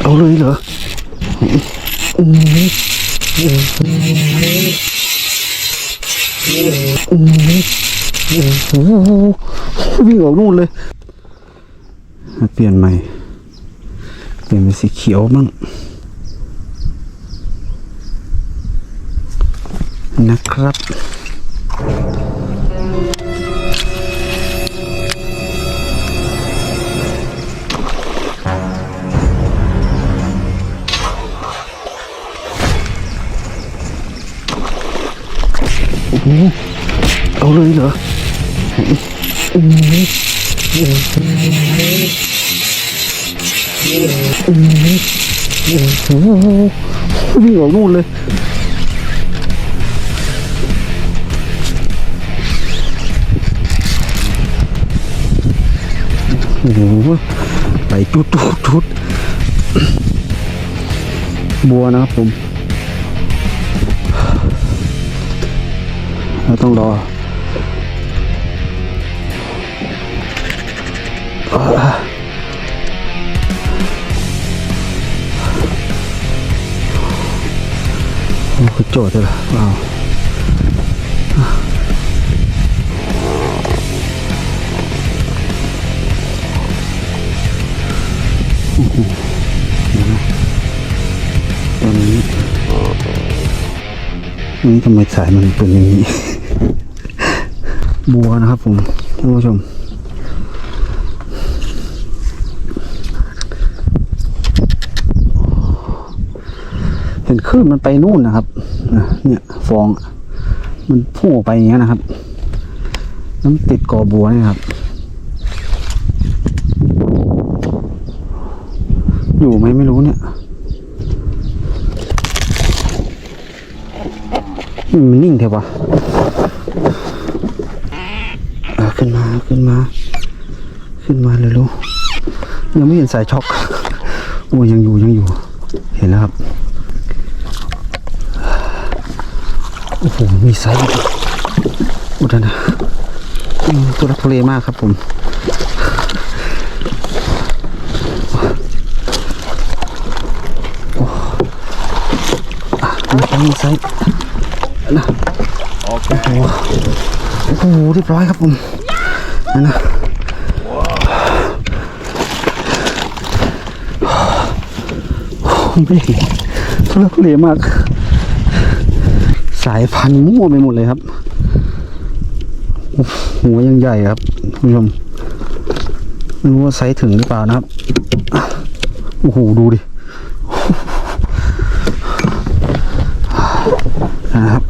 เอาเลยเหรออืมอืมอืมโอ้โหวิ่งออกนู่นเลย เปลี่ยนใหม่ เปลี่ยนเป็นสีเขียวมั่งนะครับ เอาเลยเหรออือวิ่งออกนู่นเลยโอ้โหไปจุดจุดจุดบัวนะครับผม เราต้องรอ โอ้โหโจทย์เลยว้าวตอนนี้นี่ทำไมสายมันเป็นอย่างนี้ บัวนะครับผมท่านผู้ชม เห็นคลื่นมันไปนู่นนะครับเนี่ยฟองมันพุ่งออกไปอย่างเงี้ยนะครับน้ำติดกอบัวนี่ครับ อยู่ไหมไม่รู้เนี่ยมันนิ่งเถอะวะอะขึ้นมาขึ้นมา ขึ้นมาเลยลูกยังไม่เห็นสายช็อกโอ้ยังอยู่ยังอยู่ เห็นแล้วครับ โอ้โหมีไซส์อุดนะอืมตัวรักทุเลมากครับผมโอ้อะมีไซส์นะโอ้โหโอ้โหเรียบร้อยครับผมนั่นนะโอ้โหไม่ทุลักทุเลมาก สายพันธุ์มั่วไปหมดเลยครับ หัวยังใหญ่ครับคุณผู้ชมไม่รู้ว่าไซส์ถึงหรือเปล่านะครับ โอ้โห ดูดินะครับ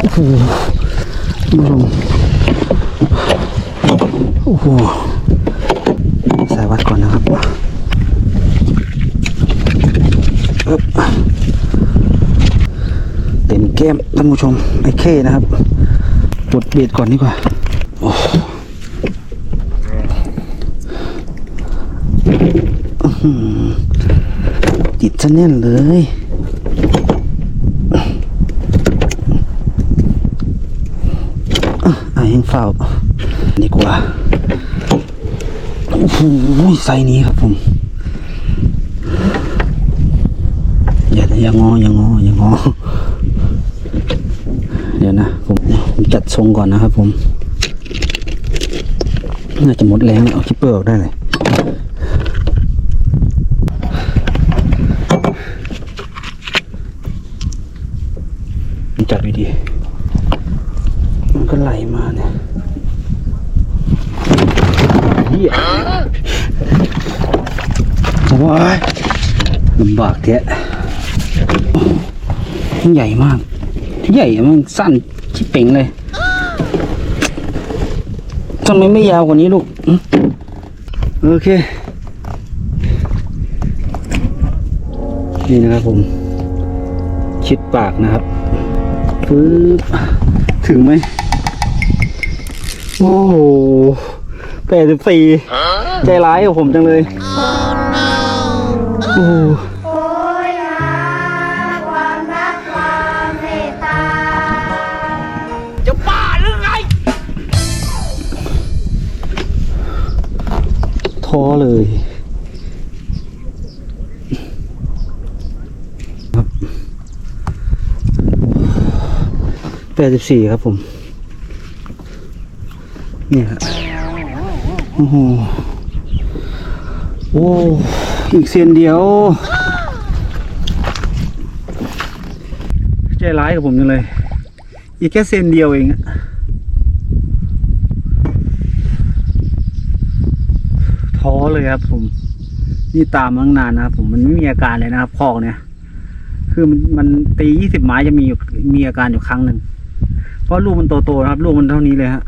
โอ้โหคุณผู้ชมโอ้โหสายวัดก่อนนะครับ แก้มท่านผู้ชมไอ้เข้นะครับปลดเบียดก่อนดีกว่าโอ้จิตจะแน่นเลยอะอะยังเฝ้าดีกว่าโอ้โหไซส์นี้ครับผมอย่าอย่างงออย่างงออย่างงอ ผมจัดทรงก่อนนะครับ ผม น่าจะหมดแรงเอาคิปเปอร์ออกได้เลยจับดีๆมันก็ไหลมาเนี่ยเฮียโอ้ยลำบากแท้ใหญ่มาก ใหญ่มันสั้น ชิบเป่งเลยทำไมไม่ยาวกว่านี้ลูกอืมโอเค นี่นะครับผม ชิดปากนะครับปึ๊บถึงไหม โอ้โหแปดสิบสี่ใจร้ายกับผมจังเลย โอ้ แปดสิบสี่ครับผมเนี่ยฮะโอ้โหโอ้อีกเส้นเดียว ใจร้ายกับผมจังเลย อีกแค่เส้นเดียวเองอะท้อเลยครับผม นี่ตามมาตั้งนานนะครับผมมันไม่มีอาการเลยนะครับคอกเนี่ย คือมันมันตียี่สิบไม้จะมีอยู่มีอาการอยู่ครั้งหนึ่ง เพราะลูกมันโตๆนะครับลูกมันเท่านี้เลยฮะ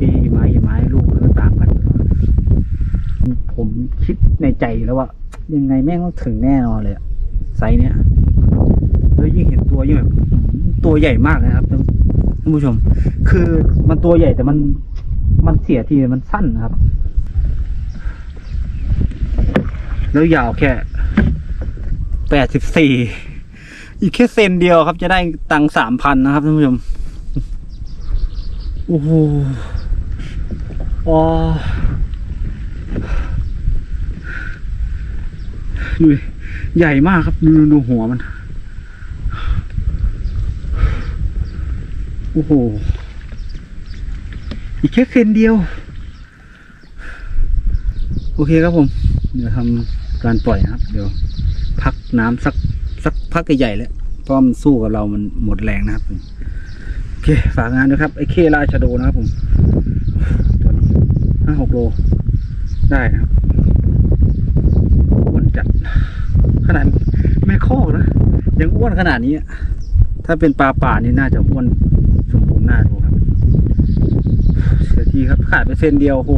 ตีไม้กี่ไม้ลูกมันก็ตามกัน ผมคิดในใจแล้วว่ายังไงแม่งต้องถึงแน่นอนเลยอะไซส์เนี้ยแล้วยิ่งเห็นตัวยิ่งแบบตัวใหญ่มากนะครับท่านท่านผู้ชม คือมันตัวใหญ่แต่มันมันเสียทีมันสั้นนะครับ แล้วยาวแค่แปดสิบสี่ อีกแค่เซนเดียวครับจะได้ตังสามพันนะครับท่านผู้ชมโอ้โหอ๋อดูดิใหญ่มากครับดูดูหัวมัน โอ้โห อีกแค่เซนเดียว โอเคครับผม เดี๋ยวทำการปล่อยนะครับ เดี๋ยวพักน้ำสัก สักพักใหญ่แล้วเพราะมันสู้กับเรามันหมดแรงนะครับผมโอเคฝากงานด้วยครับไอ้เคราชโดนะครับผมตัวนี้ห้าหกโล ได้นะครับอ้วนจัดขนาดแม่โคอนะยังอ้วนขนาดนี้ ถ้าเป็นปลาป่านี่น่าจะอ้วนสมบูรณ์น่าดูครับเสียทีครับขาดไปเส้นเดียวโอ้โห